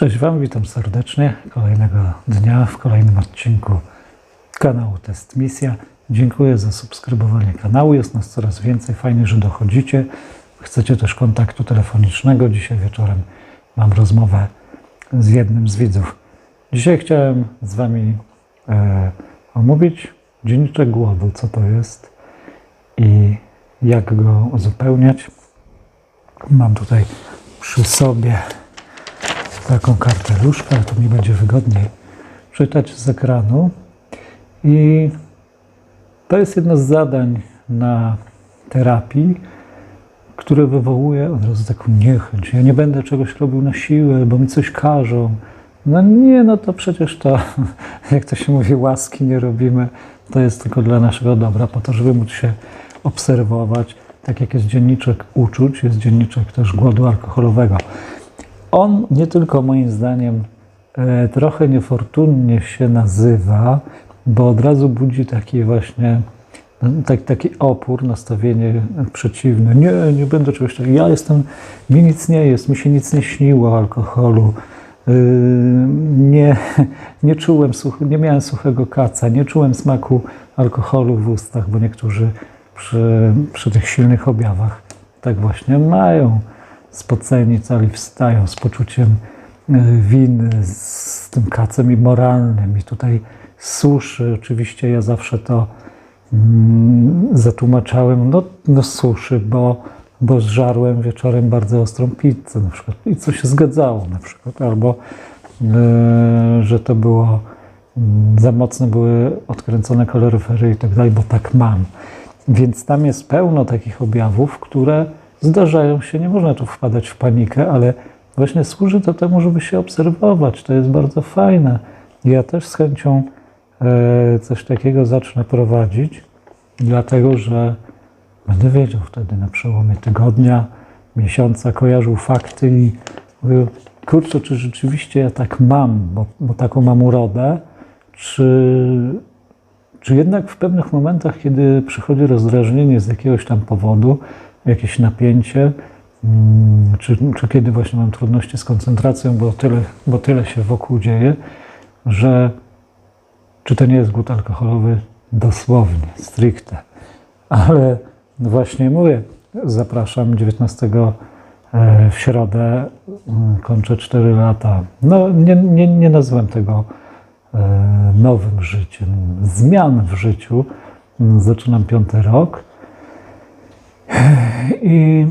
Cześć Wam, witam serdecznie kolejnego dnia w kolejnym odcinku kanału Test Misja. Dziękuję za subskrybowanie kanału, jest nas coraz więcej, fajnie, że dochodzicie. Chcecie też kontaktu telefonicznego. Dzisiaj wieczorem mam rozmowę z jednym z widzów. Dzisiaj chciałem z Wami e, omówić dzienniczek głodu, co to jest i jak go uzupełniać. Mam tutaj przy sobie taką karteluszkę, ale to mi będzie wygodniej czytać z ekranu. I to jest jedno z zadań na terapii, które wywołuje od razu taką niechęć. Ja nie będę czegoś robił na siłę, bo mi coś każą. No nie, no to przecież to, jak to się mówi, łaski nie robimy. To jest tylko dla naszego dobra, po to, żeby móc się obserwować. Tak jak jest dzienniczek uczuć, jest dzienniczek też głodu alkoholowego. On nie tylko moim zdaniem e, trochę niefortunnie się nazywa, bo od razu budzi taki właśnie tak, taki opór, nastawienie przeciwne. Nie, nie będę czegoś takiego. Ja jestem, mi nic nie jest, mi się nic nie śniło o alkoholu. Yy, Nie, nie czułem, nie miałem suchego kaca, nie czułem smaku alkoholu w ustach, bo niektórzy przy, przy tych silnych objawach tak właśnie mają. Spoceni cali wstają z poczuciem y, winy, z tym kacem i moralnym. I tutaj suszy, oczywiście ja zawsze to mm, zatłumaczałem, no, no suszy, bo, bo zżarłem wieczorem bardzo ostrą pizzę na przykład i co się zgadzało na przykład, albo y, że to było mm, za mocno były odkręcone kaloryfery i tak dalej, bo tak mam. Więc tam jest pełno takich objawów, które zdarzają się, nie można tu wpadać w panikę, ale właśnie służy to temu, żeby się obserwować. To jest bardzo fajne. Ja też z chęcią e, coś takiego zacznę prowadzić, dlatego że będę wiedział wtedy na przełomie tygodnia, miesiąca, kojarzył fakty i mówił, kurczę, czy rzeczywiście ja tak mam, bo, bo taką mam urodę, czy, czy jednak w pewnych momentach, kiedy przychodzi rozdrażnienie z jakiegoś tam powodu, jakieś napięcie, mm, czy, czy kiedy właśnie mam trudności z koncentracją, bo tyle, bo tyle się wokół dzieje, że czy to nie jest głód alkoholowy dosłownie, stricte. Ale właśnie mówię, zapraszam 19 e, w środę, mm, kończę 4 lata. No nie, nie, nie nazywam tego e, nowym życiem, zmian w życiu. Mm, Zaczynam piąty rok. I,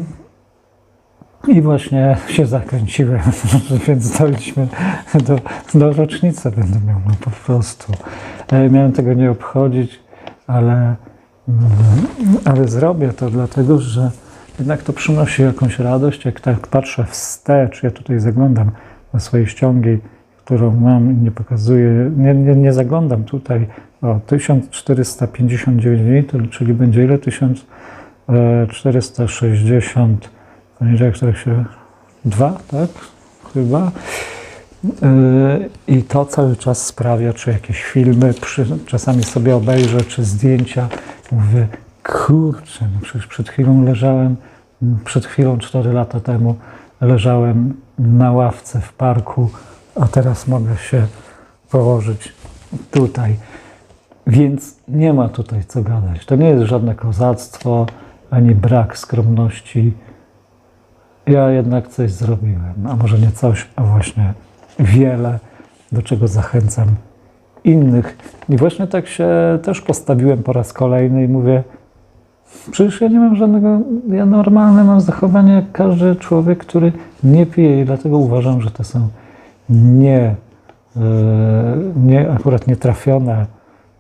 I właśnie się zakręciłem, więc dojdźmy do, do rocznicy będę miał no po prostu. E, Miałem tego nie obchodzić, ale, mm, ale zrobię to dlatego, że jednak to przynosi jakąś radość. Jak tak patrzę wstecz, ja tutaj zaglądam na swoje ściągi, którą mam i nie pokazuję, nie, nie, nie zaglądam tutaj o 1459 dni, czyli będzie ile? 1000 460, poniedziałek, których się dwa, tak? Chyba. I to cały czas sprawia, czy jakieś filmy, przy, czasami sobie obejrzę, czy zdjęcia. Mówię, kurczę, no przecież przed chwilą leżałem, przed chwilą, cztery lata temu, leżałem na ławce w parku, a teraz mogę się położyć tutaj. Więc nie ma tutaj co gadać. To nie jest żadne kozactwo ani brak skromności. Ja jednak coś zrobiłem, a może nie coś, a właśnie wiele, do czego zachęcam innych. I właśnie tak się też postawiłem po raz kolejny i mówię, przecież ja nie mam żadnego, ja normalne mam zachowanie jak każdy człowiek, który nie pije i dlatego uważam, że to są nie, e, nie akurat nietrafione,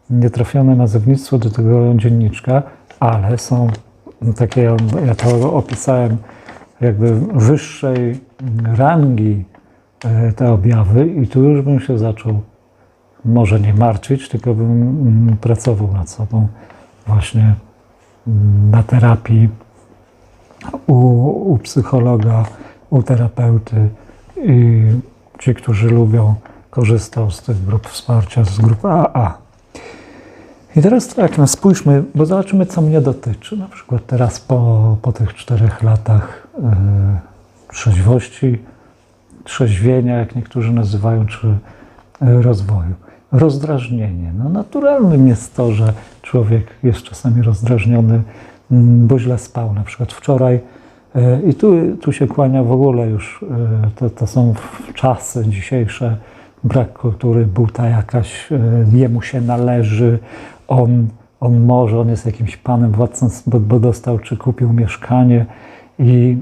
nietrafione nazewnictwo do tego dzienniczka, ale są takie, ja to opisałem, jakby wyższej rangi e, te objawy i tu już bym się zaczął może nie martwić, tylko bym mm, pracował nad sobą właśnie mm, na terapii u, u psychologa, u terapeuty i ci, którzy lubią, korzystał z tych grup wsparcia, z grup AA. I teraz tak, no spójrzmy, bo zobaczymy, co mnie dotyczy. Na przykład teraz po, po tych czterech latach yy, trzeźwości, trzeźwienia, jak niektórzy nazywają, czy e, rozwoju. Rozdrażnienie. No naturalnym jest to, że człowiek jest czasami rozdrażniony, bo źle spał. Na przykład wczoraj, e, i tu, tu się kłania w ogóle już, to, to są czasy dzisiejsze, brak kultury, buta jakaś, jemu się należy, on, on może, on jest jakimś panem, władcą, bo, bo dostał czy kupił mieszkanie. I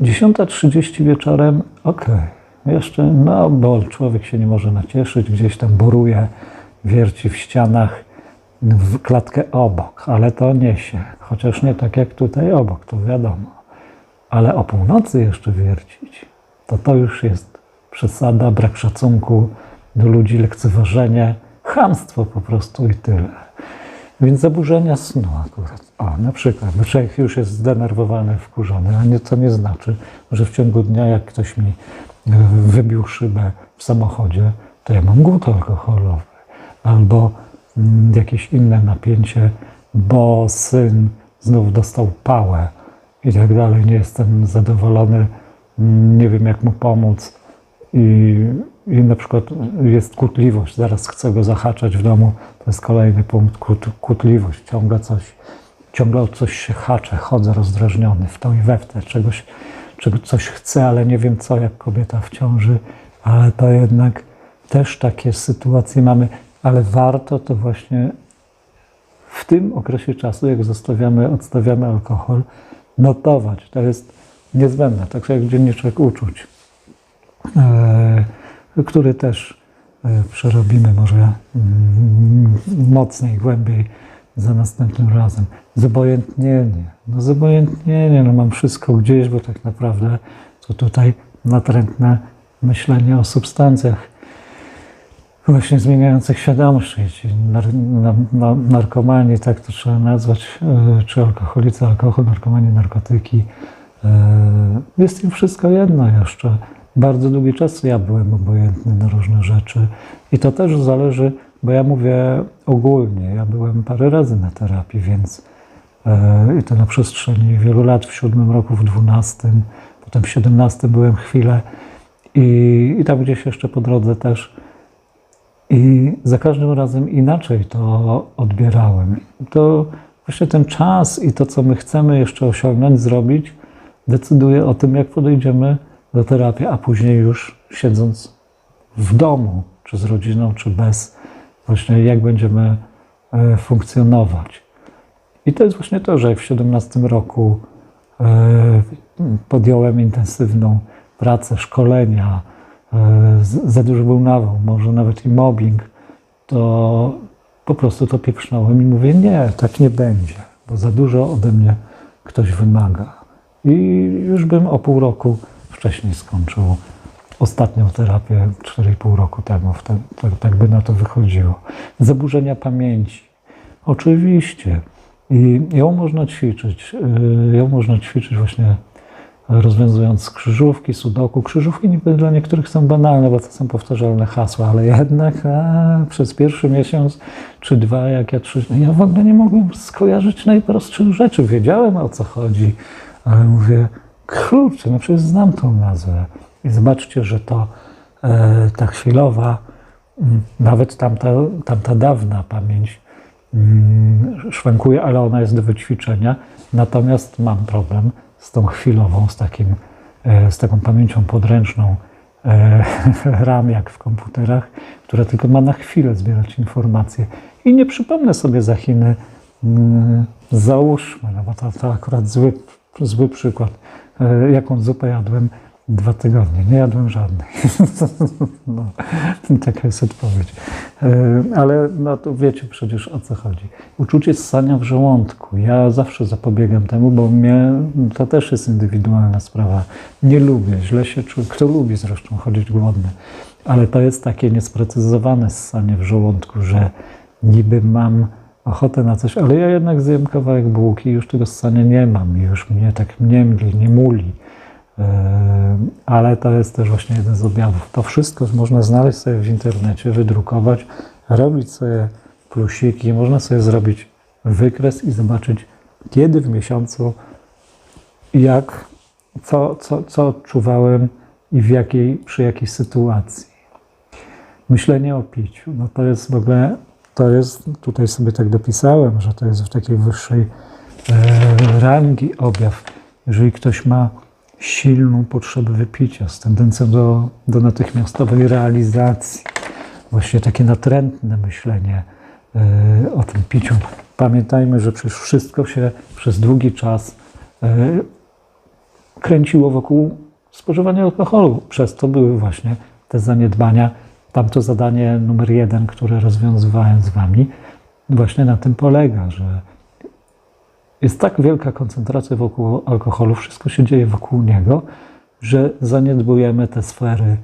10.30 wieczorem, okej, jeszcze, no bo człowiek się nie może nacieszyć, gdzieś tam boruje, wierci w ścianach, w klatkę obok, ale to niesie, chociaż nie tak jak tutaj obok, to wiadomo. Ale o północy jeszcze wiercić, to to już jest przesada, brak szacunku do ludzi, lekceważenie, chamstwo po prostu i tyle. Więc zaburzenia snu akurat. O, na przykład, bo człowiek już jest zdenerwowany, wkurzony, a nie, to nie znaczy, że w ciągu dnia, jak ktoś mi e, wybił szybę w samochodzie, to ja mam głód alkoholowy. Albo mm, jakieś inne napięcie, bo syn znów dostał pałę i tak dalej. Nie jestem zadowolony, mm, nie wiem jak mu pomóc. I, I na przykład jest kłótliwość, zaraz chcę go zahaczać w domu, to jest kolejny punkt, kłót, kłótliwość, ciągle coś, ciągle o coś się haczę, chodzę rozdrażniony w to i we w te, czegoś, czego, coś chcę, ale nie wiem co, jak kobieta w ciąży, ale to jednak też takie sytuacje mamy, ale warto to właśnie w tym okresie czasu, jak zostawiamy, odstawiamy alkohol, notować. To jest niezbędne, tak jak dzienniczek uczuć. E, który też e, przerobimy może mm, mocniej, głębiej za następnym razem. Zobojętnienie. No zobojętnienie, no mam wszystko gdzieś, bo tak naprawdę to tutaj natrętne myślenie o substancjach właśnie zmieniających świadomość, czyli nar, na, na, narkomani, tak to trzeba nazwać, e, czy alkoholicy, alkohol, narkomani, narkotyki. E, Jest im wszystko jedno jeszcze. Bardzo długi czas ja byłem obojętny na różne rzeczy i to też zależy, bo ja mówię ogólnie. Ja byłem parę razy na terapii, więc e, i to na przestrzeni wielu lat, w siódmym roku, w dwunastym, potem w siedemnastym byłem chwilę i, i tam gdzieś jeszcze po drodze też. I za każdym razem inaczej to odbierałem. To właśnie ten czas i to, co my chcemy jeszcze osiągnąć, zrobić, decyduje o tym, jak podejdziemy do terapii, a później już siedząc w domu, czy z rodziną, czy bez, właśnie jak będziemy e, funkcjonować. I to jest właśnie to, że w 17 roku e, podjąłem intensywną pracę, szkolenia, e, za dużo był nawał, może nawet i mobbing, to po prostu to pieprznąłem i mówię, nie, tak nie będzie, bo za dużo ode mnie ktoś wymaga. I już bym o pół roku wcześniej skończył ostatnią terapię 4,5 roku temu. Tak, tak by na to wychodziło. Zaburzenia pamięci. Oczywiście. I ją można ćwiczyć. y, Ją można ćwiczyć właśnie rozwiązując krzyżówki, sudoku. Krzyżówki niby dla niektórych są banalne, bo to są powtarzalne hasła, ale jednak a, przez pierwszy miesiąc czy dwa, jak ja trzy, ja w ogóle nie mogłem skojarzyć najprostszych rzeczy. Wiedziałem o co chodzi, ale mówię, kurczę, no przecież znam tą nazwę. I zobaczcie, że to e, ta chwilowa, mm, nawet tamta, tamta dawna pamięć mm, szwankuje, ale ona jest do wyćwiczenia. Natomiast mam problem z tą chwilową, z, takim, e, z taką pamięcią podręczną e, RAM, jak w komputerach, która tylko ma na chwilę zbierać informacje. I nie przypomnę sobie za Chiny, mm, załóżmy, no bo to, to akurat zły, zły przykład, jaką zupę jadłem dwa tygodnie. Nie jadłem żadnej. no, taka jest odpowiedź. E, Ale no to wiecie przecież o co chodzi. Uczucie ssania w żołądku. Ja zawsze zapobiegam temu, bo mnie to też jest indywidualna sprawa. Nie lubię, źle się czuję. Kto lubi zresztą chodzić głodny? Ale to jest takie niesprecyzowane ssanie w żołądku, że niby mam ochotę na coś, ale ja jednak zjem kawałek bułki już tego ssania nie mam. Już mnie tak mniemli, nie muli. Yy, ale to jest też właśnie jeden z objawów. To wszystko można znaleźć sobie w internecie, wydrukować, robić sobie plusiki, można sobie zrobić wykres i zobaczyć, kiedy w miesiącu, jak, co, co, co odczuwałem, i w jakiej, przy jakiej sytuacji. Myślenie o piciu, no to jest w ogóle, to jest, tutaj sobie tak dopisałem, że to jest w takiej wyższej e, rangi objaw. Jeżeli ktoś ma silną potrzebę wypicia z tendencją do, do natychmiastowej realizacji, właśnie takie natrętne myślenie e, o tym piciu. Pamiętajmy, że przecież wszystko się przez długi czas e, kręciło wokół spożywania alkoholu. Przez to były właśnie te zaniedbania. Tamto zadanie numer jeden, które rozwiązywałem z Wami, właśnie na tym polega, że jest tak wielka koncentracja wokół alkoholu, wszystko się dzieje wokół niego, że zaniedbujemy te sfery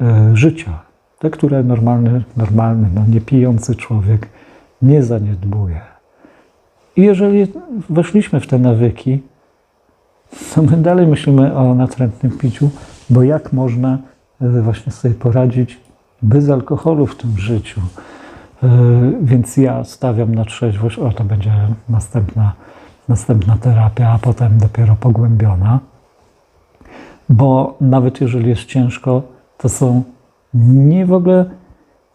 e, życia. Te, które normalny, normalny no nie pijący człowiek nie zaniedbuje. I jeżeli weszliśmy w te nawyki, to my dalej myślimy o natrętnym piciu, bo jak można e, właśnie sobie poradzić bez alkoholu w tym życiu. E, Więc ja stawiam na trzeźwość, o to będzie następna, następna terapia, a potem dopiero pogłębiona. Bo nawet jeżeli jest ciężko, to są nie w ogóle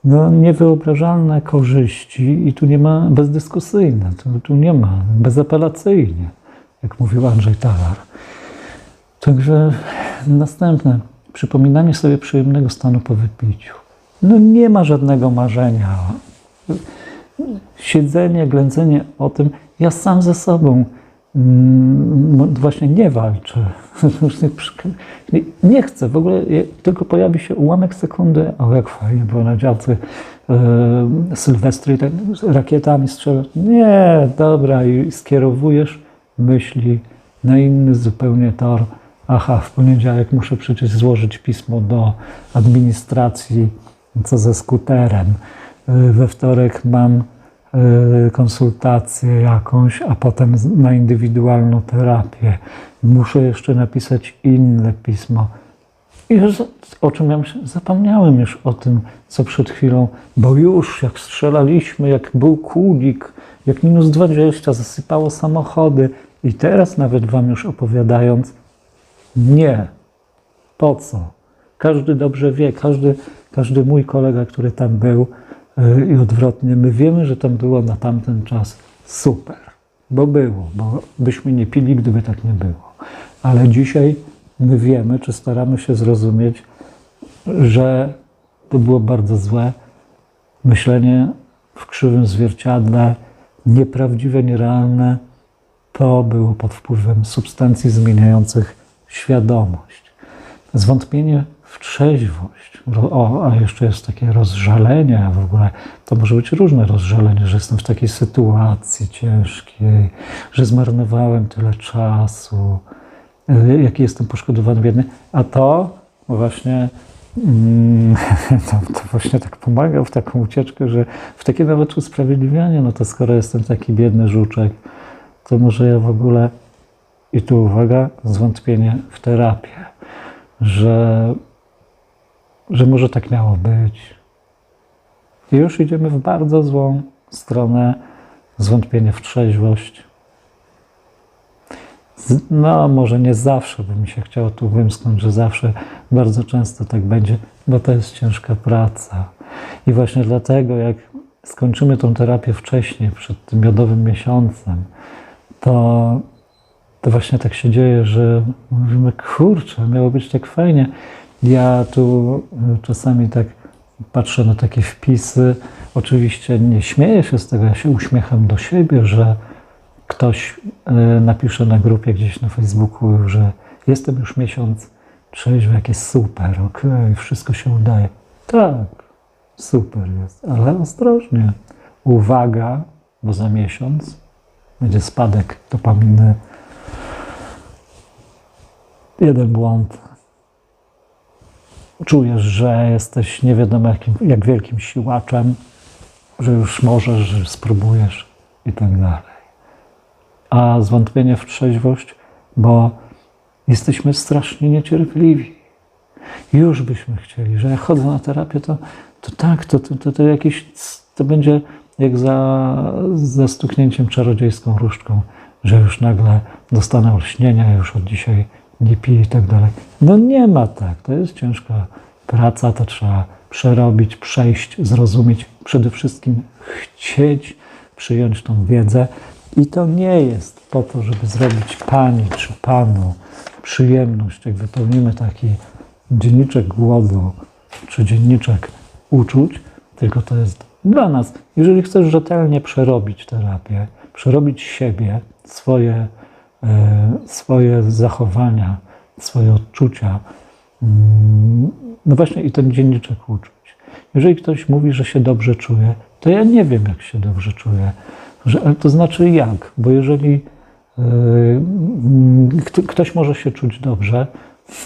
no, niewyobrażalne korzyści i tu nie ma bezdyskusyjne, tu, tu nie ma bezapelacyjnie, jak mówił Andrzej Talar. Także następne, przypominanie sobie przyjemnego stanu po wypiciu. No nie ma żadnego marzenia. Siedzenie, ględzenie o tym, ja sam ze sobą mm, no właśnie nie walczę. Nie- chcę, w ogóle tylko pojawi się ułamek sekundy, o jak fajnie było na działce e, Sylwestry tak, rakietami strzela. Nie, dobra, i skierowujesz myśli na inny zupełnie tor. Aha, w poniedziałek muszę przecież złożyć pismo do administracji, co ze skuterem. E, We wtorek mam e, konsultację jakąś, a potem na indywidualną terapię. Muszę jeszcze napisać inne pismo. I już o czym ja zapomniałem już o tym, co przed chwilą, bo już jak strzelaliśmy, jak był kulik, jak minus 20, zasypało samochody i teraz nawet wam już opowiadając, nie. Po co? Każdy dobrze wie, każdy, każdy mój kolega, który tam był yy, i odwrotnie, my wiemy, że tam było na tamten czas super, bo było, bo byśmy nie pili, gdyby tak nie było. Ale dzisiaj my wiemy, czy staramy się zrozumieć, że to było bardzo złe myślenie w krzywym zwierciadle, nieprawdziwe, nierealne, to było pod wpływem substancji zmieniających świadomość. Zwątpienie w trzeźwość. Ro- O, a jeszcze jest takie rozżalenie, w ogóle to może być różne rozżalenie, że jestem w takiej sytuacji ciężkiej, że zmarnowałem tyle czasu, y, jaki jestem poszkodowany, biedny. A to właśnie mm, to, to właśnie tak pomaga w taką ucieczkę, że w takie nawet usprawiedliwianie, no to skoro jestem taki biedny żuczek, to może ja w ogóle, i tu uwaga, zwątpienie w terapię, że, że może tak miało być. I już idziemy w bardzo złą stronę, zwątpienie w trzeźwość. No, może nie zawsze by mi się chciało tu wymsknąć, że zawsze, bardzo często tak będzie, bo to jest ciężka praca. I właśnie dlatego, jak skończymy tą terapię wcześniej, przed tym miodowym miesiącem, to, to właśnie tak się dzieje, że mówimy, kurczę, miało być tak fajnie. Ja tu y, czasami tak patrzę na takie wpisy. Oczywiście nie śmieję się z tego, ja się uśmiecham do siebie, że ktoś y, napisze na grupie gdzieś na Facebooku, że jestem już miesiąc trzeźwy, jak jest super, okej, wszystko się udaje. Tak, super jest, ale ostrożnie. Uwaga, bo za miesiąc będzie spadek dopaminy. Jeden błąd. Czujesz, że jesteś nie wiadomo jakim, jak wielkim siłaczem, że już możesz, że spróbujesz i tak dalej. A zwątpienie w trzeźwość, bo jesteśmy strasznie niecierpliwi. Już byśmy chcieli, że jak chodzę na terapię, to, to tak, to, to, to, to to będzie jak za, za stuknięciem czarodziejską różdżką, że już nagle dostanę olśnienia, już od dzisiaj nie pije i tak dalej. No nie ma tak. To jest ciężka praca, to trzeba przerobić, przejść, zrozumieć, przede wszystkim chcieć przyjąć tą wiedzę. I to nie jest po to, żeby zrobić pani czy panu przyjemność, jak wypełnimy taki dzienniczek głodu czy dzienniczek uczuć, tylko to jest dla nas. Jeżeli chcesz rzetelnie przerobić terapię, przerobić siebie, swoje, swoje zachowania, swoje odczucia, mm, no właśnie i ten dzienniczek uczuć. Jeżeli ktoś mówi, że się dobrze czuje, to ja nie wiem, jak się dobrze czuję. Ale to znaczy jak, bo jeżeli Yy, kto- Ktoś może się czuć dobrze,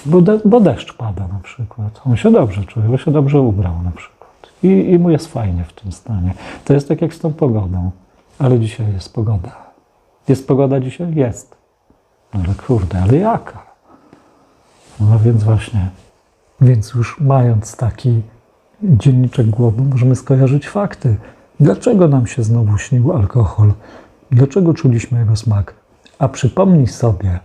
bo, bo deszcz pada na przykład. On się dobrze czuje, bo się dobrze ubrał na przykład. I, I mu jest fajnie w tym stanie. To jest tak jak z tą pogodą. Ale dzisiaj jest pogoda. Jest pogoda dzisiaj? Jest. Ale kurde, ale jaka? No więc właśnie. Więc już mając taki dzienniczek głodu, możemy skojarzyć fakty. Dlaczego nam się znowu śnił alkohol? Dlaczego czuliśmy jego smak? A przypomnij sobie,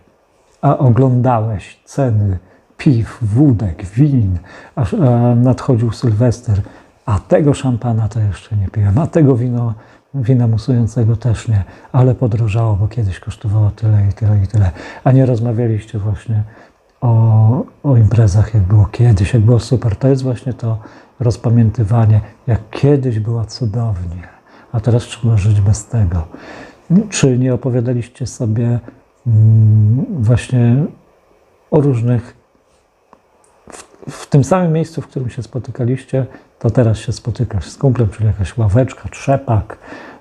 a oglądałeś ceny piw, wódek, win, aż a nadchodził Sylwester, a tego szampana to jeszcze nie piłem, a tego wino, wina musującego też nie, ale podrożało, bo kiedyś kosztowało tyle i tyle i tyle. A nie rozmawialiście właśnie o, o imprezach, jak było kiedyś, jak było super. To jest właśnie to rozpamiętywanie, jak kiedyś było cudownie, a teraz trzeba żyć bez tego. Czy nie opowiadaliście sobie mm, właśnie o różnych, w, w tym samym miejscu, w którym się spotykaliście, to teraz się spotykasz z kumplem, czyli jakaś ławeczka, trzepak,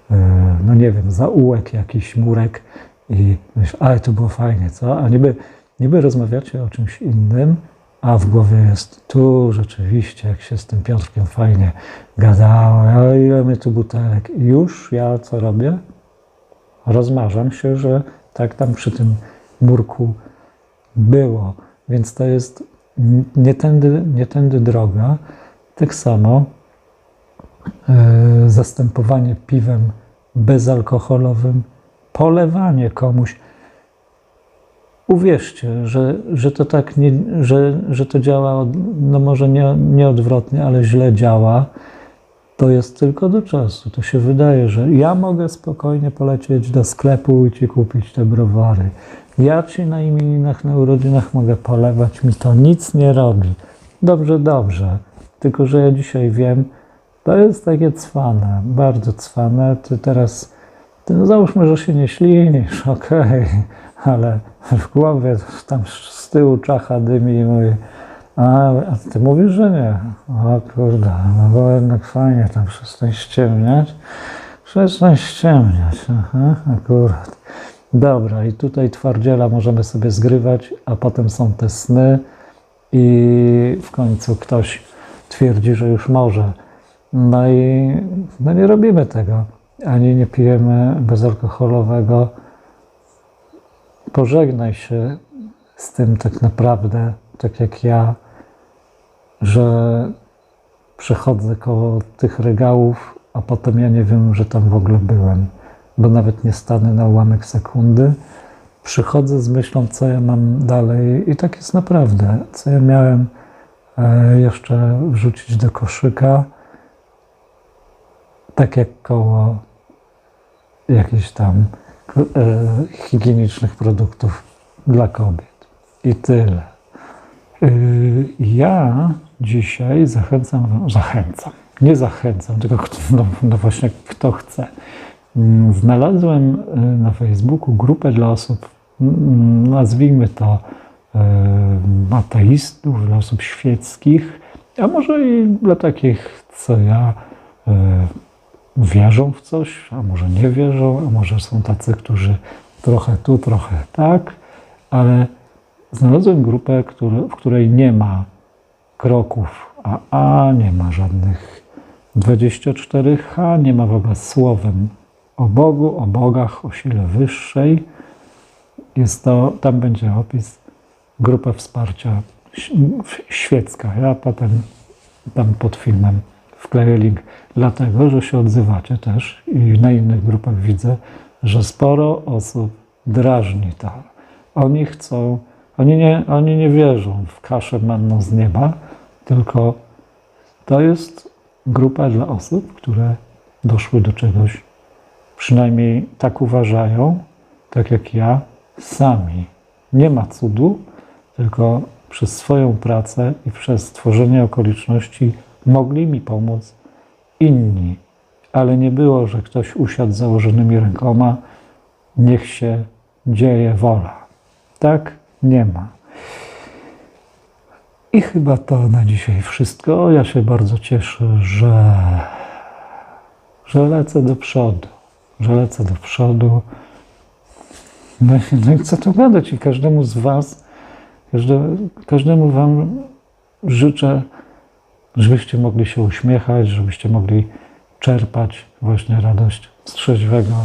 yy, no nie wiem, zaułek, jakiś murek i myślisz, ale to było fajnie, co? A niby, niby rozmawiacie o czymś innym, a w głowie jest tu rzeczywiście, jak się z tym Piotrkiem fajnie gadało, a ile my tu butelek. I już ja co robię? rozmarzam się, że tak tam przy tym murku było. Więc to jest nie tędy, nie tędy droga. Tak samo e, zastępowanie piwem bezalkoholowym, polewanie komuś. Uwierzcie, że, że to tak nie, że, że to działa, no może nie, nie odwrotnie, ale źle działa to jest tylko do czasu. To się wydaje, że ja mogę spokojnie polecieć do sklepu i ci kupić te browary. Ja ci na imieninach, na urodzinach mogę polewać, mi to nic nie robi. Dobrze, dobrze. Tylko, że ja dzisiaj wiem, to jest takie cwane, bardzo cwane. Ty teraz, ty, no załóżmy, że się nie ślinisz, okej, ale w głowie tam z tyłu czacha dymi i mówi, a, a ty mówisz, że nie. O kurde, no bo jednak fajnie tam przestań ściemniać. Przestań ściemniać, aha, akurat. Dobra, i tutaj twardziela możemy sobie zgrywać, a potem są te sny i w końcu ktoś twierdzi, że już może. No i no nie robimy tego. Ani nie pijemy bezalkoholowego. Pożegnaj się z tym tak naprawdę, tak jak ja, że przechodzę koło tych regałów, a potem ja nie wiem, że tam w ogóle byłem, bo nawet nie stanę na ułamek sekundy. Przychodzę z myślą, co ja mam dalej, i tak jest naprawdę. Co ja miałem jeszcze wrzucić do koszyka, tak jak koło jakichś tam e, higienicznych produktów dla kobiet. I tyle. Y, Ja dzisiaj zachęcam, zachęcam, nie zachęcam, tylko no, no właśnie kto chce. Mm, Znalazłem na Facebooku grupę dla osób, mm, nazwijmy to ateistów, dla osób świeckich, a może i dla takich, co ja, y, wierzą w coś, a może nie wierzą, a może są tacy, którzy trochę tu, trochę tak, ale Znalazłem grupę, w której nie ma kroków AA, nie ma żadnych 24H, nie ma w ogóle słowem o Bogu, o bogach, o sile wyższej. Jest to, tam będzie opis, grupa wsparcia świecka. Ja potem tam pod filmem wkleję link, dlatego, że się odzywacie też i na innych grupach widzę, że sporo osób drażni to. Oni chcą Oni nie, oni nie wierzą w kaszę manną z nieba, tylko to jest grupa dla osób, które doszły do czegoś, przynajmniej tak uważają, tak jak ja, sami. Nie ma cudu, tylko przez swoją pracę i przez stworzenie okoliczności mogli mi pomóc inni. Ale nie było, że ktoś usiadł z założonymi rękoma, niech się dzieje wola. Tak nie ma. I chyba to na dzisiaj wszystko. Ja się bardzo cieszę, że, że lecę do przodu. Że lecę do przodu. No, no i co tu gadać? I każdemu z Was, każde, każdemu Wam życzę, żebyście mogli się uśmiechać, żebyście mogli czerpać właśnie radość z trzeźwego,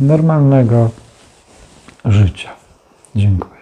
normalnego życia. Dziękuję.